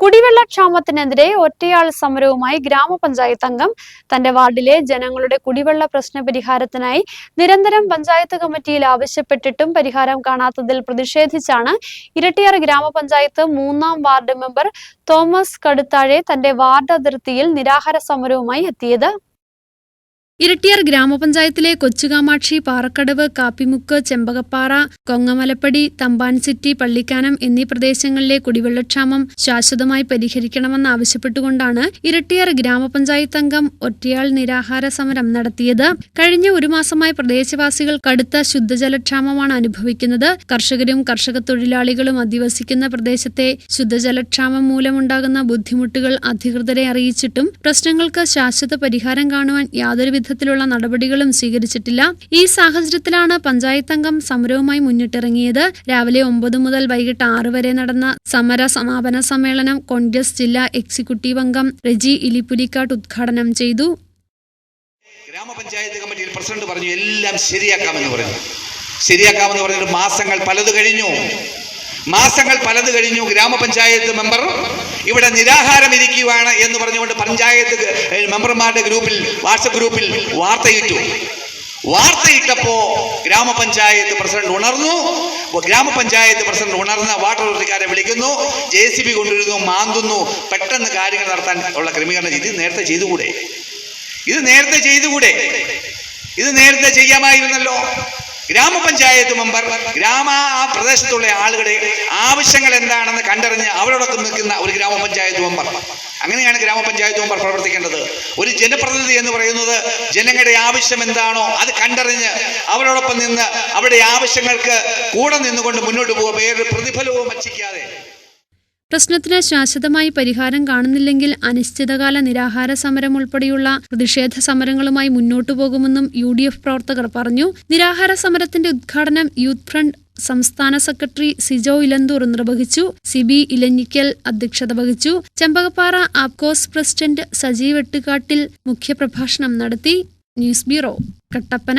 കുടിവെള്ളക്ഷാമത്തിനെതിരെ ഒറ്റയാൾ സമരവുമായി ഗ്രാമപഞ്ചായത്ത് അംഗം തന്റെ വാർഡിലെ ജനങ്ങളുടെ കുടിവെള്ള പ്രശ്ന പരിഹാരത്തിനായി നിരന്തരം പഞ്ചായത്ത് കമ്മിറ്റിയിൽ ആവശ്യപ്പെട്ടിട്ടും പരിഹാരം കാണാത്തതിൽ പ്രതിഷേധിച്ചാണ് ഇരട്ടിയാർ ഗ്രാമപഞ്ചായത്ത് മൂന്നാം വാർഡ് മെമ്പർ തോമസ് കടുത്താഴെ തന്റെ വാർഡ് അതിർത്തിയിൽ നിരാഹാര സമരവുമായി എത്തിയത്. ഇരട്ടിയാർ ഗ്രാമപഞ്ചായത്തിലെ കൊച്ചുകാമാക്ഷി പാറക്കടവ് കാപ്പിമുക്ക് ചെമ്പകപ്പാറ കൊങ്ങമലപ്പടി തമ്പാൻ സിറ്റി പള്ളിക്കാനം എന്നീ പ്രദേശങ്ങളിലെ കുടിവെള്ളക്ഷാമം ശാശ്വതമായി പരിഹരിക്കണമെന്നാവശ്യപ്പെട്ടുകൊണ്ടാണ് ഇരട്ടിയാർ ഗ്രാമപഞ്ചായത്ത് അംഗം ഒറ്റയാൾ നിരാഹാര സമരം നടത്തിയത്. കഴിഞ്ഞ ഒരു മാസമായി പ്രദേശവാസികൾ കടുത്ത ശുദ്ധജലക്ഷാമമാണ് അനുഭവിക്കുന്നത്. കർഷകരും കർഷക തൊഴിലാളികളും അധിവസിക്കുന്ന പ്രദേശത്തെ ശുദ്ധജലക്ഷാമം മൂലമുണ്ടാകുന്ന ബുദ്ധിമുട്ടുകൾ അധികൃതരെ അറിയിച്ചിട്ടും പ്രശ്നങ്ങൾക്ക് ശാശ്വത പരിഹാരം കാണുവാൻ യാതൊരു വിധത്തിലുള്ള നടപടികളും സ്വീകരിച്ചിട്ടില്ല. ഈ സാഹചര്യത്തിലാണ് പഞ്ചായത്ത് അംഗം സമരവുമായി മുന്നിട്ടിറങ്ങിയത്. രാവിലെ ഒമ്പത് മുതൽ വൈകിട്ട് ആറ് വരെ നടന്ന സമര സമാപന സമ്മേളനം കോൺഗ്രസ് ജില്ലാ എക്സിക്യൂട്ടീവ് അംഗം റെജി ഇലിപ്പുലിക്കാട്ട് ഉദ്ഘാടനം ചെയ്തു. ഗ്രാമപഞ്ചായത്ത് കമ്മിറ്റിയിൽ പ്രസിഡന്റ് പറഞ്ഞു എല്ലാം ശരിയാക്കാമെന്ന് പറഞ്ഞു. ശരിയാക്കാമെന്ന് പറഞ്ഞിട്ട് മാസങ്ങൾ പലത് കഴിഞ്ഞു. മാസങ്ങൾ പലത് കഴിഞ്ഞു ഗ്രാമപഞ്ചായത്ത് മെമ്പർ ഇവിടെ നിരാഹാരം ഇരിക്കുകയാണ് എന്ന് പറഞ്ഞുകൊണ്ട് പഞ്ചായത്ത് മെമ്പർമാരുടെ ഗ്രൂപ്പിൽ വാട്സപ്പ് ഗ്രൂപ്പിൽ വാർത്തയിട്ടു. വാർത്തയിട്ടപ്പോ ഗ്രാമപഞ്ചായത്ത് പ്രസിഡന്റ് ഉണർന്നു. ഗ്രാമപഞ്ചായത്ത് പ്രസിഡന്റ് ഉണർന്ന വാട്ടർ അതോറിറ്റിക്കാരെ വിളിക്കുന്നു ജെ സി ബി കൊണ്ടുവരുന്നു മാന്തുന്നു പെട്ടെന്ന് കാര്യങ്ങൾ നടത്താൻ ഉള്ള ക്രമീകരണം ഇത് നേരത്തെ ചെയ്തുകൂടെ? ഇത് നേരത്തെ ചെയ്തുകൂടെ? ഇത് നേരത്തെ ചെയ്യാമായിരുന്നല്ലോ. ഗ്രാമപഞ്ചായത്ത് മെമ്പർ ഗ്രാമ ആ പ്രദേശത്തുള്ള ആളുകളുടെ ആവശ്യങ്ങൾ എന്താണെന്ന് കണ്ടറിഞ്ഞ് അവരോടൊപ്പം നിൽക്കുന്ന ഒരു ഗ്രാമപഞ്ചായത്ത് മെമ്പർ. അങ്ങനെയാണ് ഗ്രാമപഞ്ചായത്ത് മെമ്പർ പ്രവർത്തിക്കേണ്ടത്. ഒരു ജനപ്രതിനിധി എന്ന് പറയുന്നത് ജനങ്ങളുടെ ആവശ്യം എന്താണോ അത് കണ്ടറിഞ്ഞ് അവരോടൊപ്പം നിന്ന് അവരുടെ ആവശ്യങ്ങൾക്ക് കൂടെ നിന്നുകൊണ്ട് മുന്നോട്ട് പോകുക വേറൊരു പ്രതിഫലവും വച്ചിക്കാതെ പ്രശ്നത്തിന് ശാശ്വതമായി പരിഹാരം കാണുന്നില്ലെങ്കിൽ അനിശ്ചിതകാല നിരാഹാര സമരം ഉൾപ്പെടെയുള്ള പ്രതിഷേധ സമരങ്ങളുമായി മുന്നോട്ടു പോകുമെന്നും യു പ്രവർത്തകർ പറഞ്ഞു. നിരാഹാര സമരത്തിന്റെ ഉദ്ഘാടനം യൂത്ത് ഫ്രണ്ട് സംസ്ഥാന സെക്രട്ടറി സിജോ ഇലന്തൂർ നിർവഹിച്ചു. സിബി ഇലഞ്ഞിക്കൽ അധ്യക്ഷത വഹിച്ചു. ചെമ്പകപ്പാറ ആപ്കോസ് പ്രസിഡന്റ് സജീവ് എട്ടുകാട്ടിൽ മുഖ്യപ്രഭാഷണം നടത്തി. News bureau Kattappana.